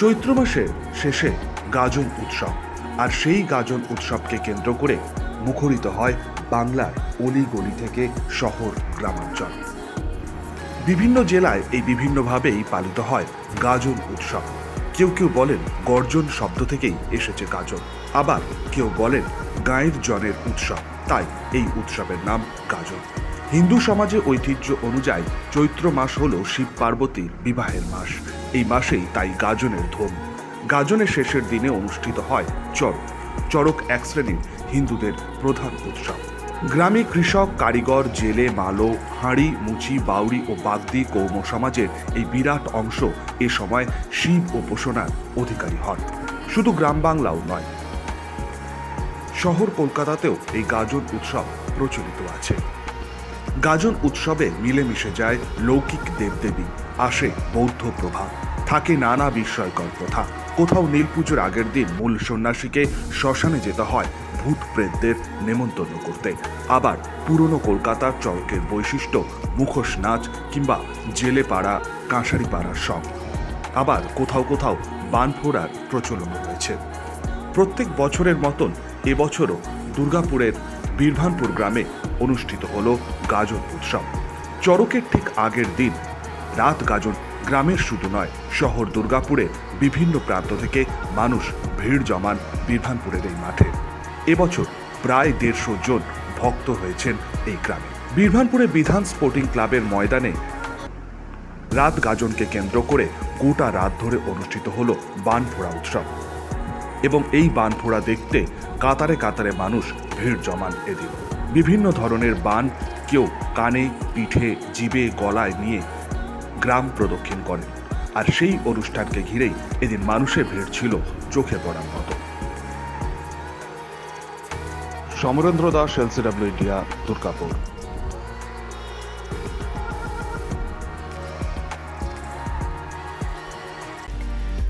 চৈত্র মাসের শেষে গাজন উৎসব। আর সেই গাজন উৎসবকে কেন্দ্র করে মুখরিত হয় বাংলার অলিগলি থেকে শহর গ্রামাঞ্চল। বিভিন্ন জেলায় এই বিভিন্নভাবেই পালিত হয় গাজন উৎসব। কেউ কেউ বলেন গর্জন শব্দ থেকেই এসেছে গাজন। আবার কেউ বলেন গায়ের জনের উৎসব। তাই এই উৎসবের নাম গাজন। হিন্দু সমাজে ঐতিহ্য অনুযায়ী চৈত্র মাস হল শিব পার্বতীর বিবাহের মাস। এই মাসেই তাই গাজনের ধুম। গাজনের শেষের দিনে অনুষ্ঠিত হয় চড়ক। চড়ক এক শ্রেণির হিন্দুদের প্রধান উৎসব। গ্রামে কৃষক, কারিগর, জেলে, মালো, হাঁড়ি, মুচি বাউরি ও বাগদি কৌম সমাজের এই বিরাট অংশ এ সময় শিব উপাসনার অধিকারী হন। শুধু গ্রাম বাংলাও নয়, শহর কলকাতাতেও এই গাজন উৎসব প্রচলিত আছে। গাজন উৎসবে মিলেমিশে যায় লৌকিক দেবদেবী, আসে বৌদ্ধ প্রভাব থাকে নানা বিস্ময়কর প্রথা। কোথাও নীল পুজোর আগের দিন মূল সন্ন্যাসীকে শ্মশানে যেতে হয় ভূত প্রেতদের নেমন্তন্ন করতে। আবার পুরনো কলকাতার চড়কের বৈশিষ্ট্য, মুখোশ নাচ কিংবা জেলে পাড়া কাঁসারি পাড়ার সব আবার কোথাও কোথাও বান ফোড়ার প্রচলন রয়েছে। প্রত্যেক বছরের মতন এবছরও দুর্গাপুরের বীরভানপুর গ্রামে অনুষ্ঠিত হল গাজন উৎসব। চড়কের ঠিক আগের দিন রাত গাজন গ্রামের শুধু নয়, শহর দুর্গাপুরে বিভিন্ন প্রান্ত থেকে মানুষ ভিড় জমান বীরভানপুরের এই মাঠে। এবছর প্রায় দেড়শো জন ভক্ত হয়েছেন এই গ্রামে। বীরভানপুরে বিধান স্পোর্টিং ক্লাবের ময়দানে রাত গাজনকে কেন্দ্র করে গোটা রাত ধরে অনুষ্ঠিত হল বানফোড়া উৎসব। এবং এই বানফোড়া দেখতে কাতারে কাতারে মানুষ ভিড় জমান এদিন। বিভিন্ন ধরনের বান কেউ কানে, পিঠে জিবে গলায় নিয়ে গ্রাম প্রদক্ষিণ করে আর সেই অনুষ্ঠানকে ঘিরেই এদিন মানুষের ভিড় ছিল চোখে পড়ার মতো। Samarendra Das LCW India Durgapur.